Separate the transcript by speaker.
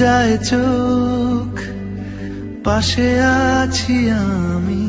Speaker 1: যায় চোখ পাশে আছি আমি।